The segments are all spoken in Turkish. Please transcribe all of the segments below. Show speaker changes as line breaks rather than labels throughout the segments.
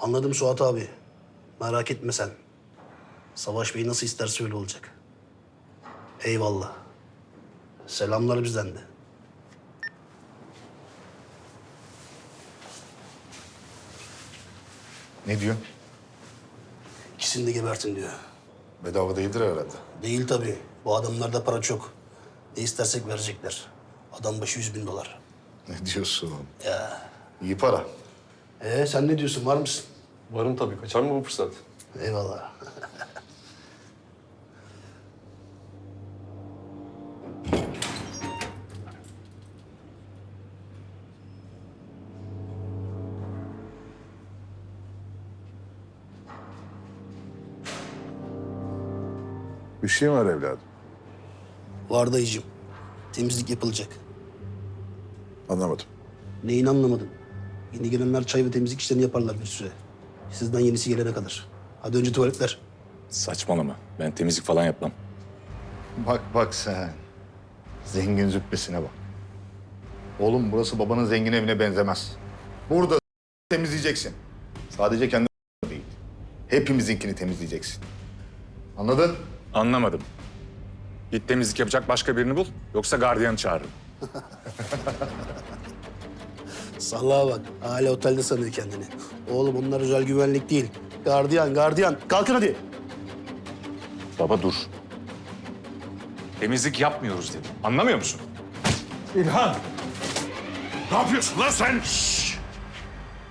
Anladım Suat abi. Merak etme sen. Savaş Bey nasıl isterse öyle olacak. Eyvallah. Selamlar bizden de.
Ne diyor?
İkisini de gebertin diyor.
Bedava değildir herhalde.
Değil tabii. Bu adamlarda para çok. Ne istersek verecekler. Adam başı yüz bin dolar.
Ne diyorsun?
Ya.
İyi para.
Ee sen ne diyorsun? Var mısın?
Varım tabii. Kaçar mı bu fırsat?
Eyvallah.
Bir şey var evladım.
Var dayıcığım. Temizlik yapılacak.
Anlamadım.
Neyini anlamadın? Yeni gelenler çay ve temizlik işlerini yaparlar bir süre. Sizden yenisi gelene kadar. Hadi önce tuvaletler.
Saçmalama. Ben temizlik falan yapmam.
Bak bak sen. Zengin züppesine bak. Oğlum burası babanın zengin evine benzemez. Burada temizleyeceksin. Sadece kendi değil. Hepimizinkini temizleyeceksin. Anladın?
Anlamadım. Git temizlik yapacak başka birini bul. Yoksa gardiyanı çağırırım.
Sallaha bak. Hala otelde sanıyor kendini. Oğlum onlar özel güvenlik değil. Gardiyan, gardiyan. Kalkın hadi.
Baba dur. Temizlik yapmıyoruz dedim. Anlamıyor musun?
İlhan! Ne yapıyorsun lan sen?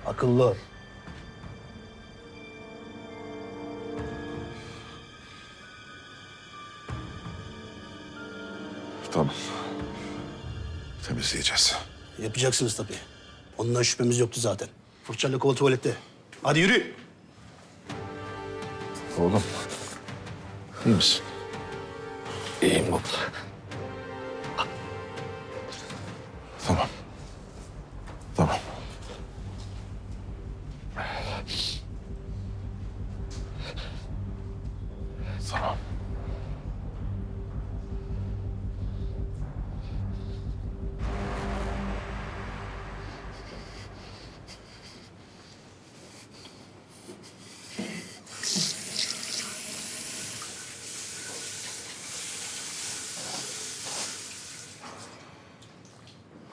Akıllı ol.
Tamam. Temizleyeceğiz.
Yapacaksınız tabii. Ondan şüphemiz yoktu zaten. Fırçayla kova tuvalette. Hadi yürü.
Oğlum. İyi misin?
İyiyim baba. Tamam. Tamam. Tamam.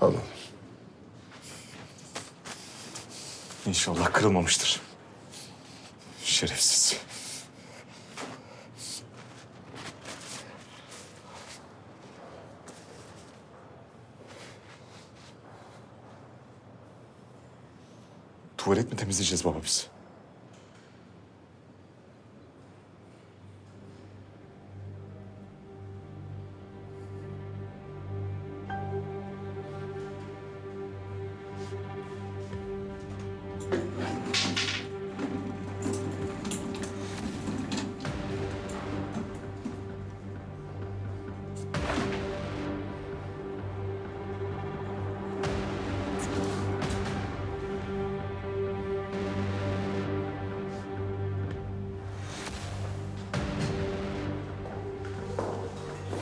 Alın.
İnşallah kırılmamıştır. Şerefsiz. Tuvalet mi temizleyeceğiz baba biz?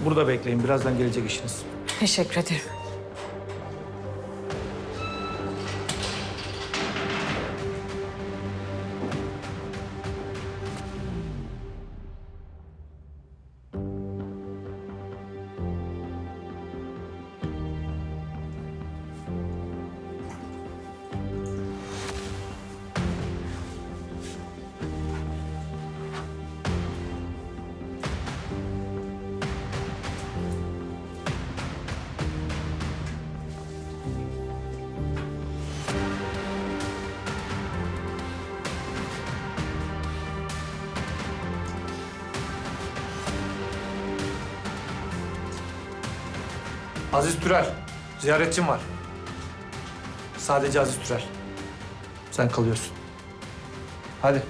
Burada bekleyin. Birazdan gelecek işiniz.
Teşekkür ederim.
Aziz Türel. Ziyaretçim var. Sadece Aziz Türel. Sen kalıyorsun. Hadi.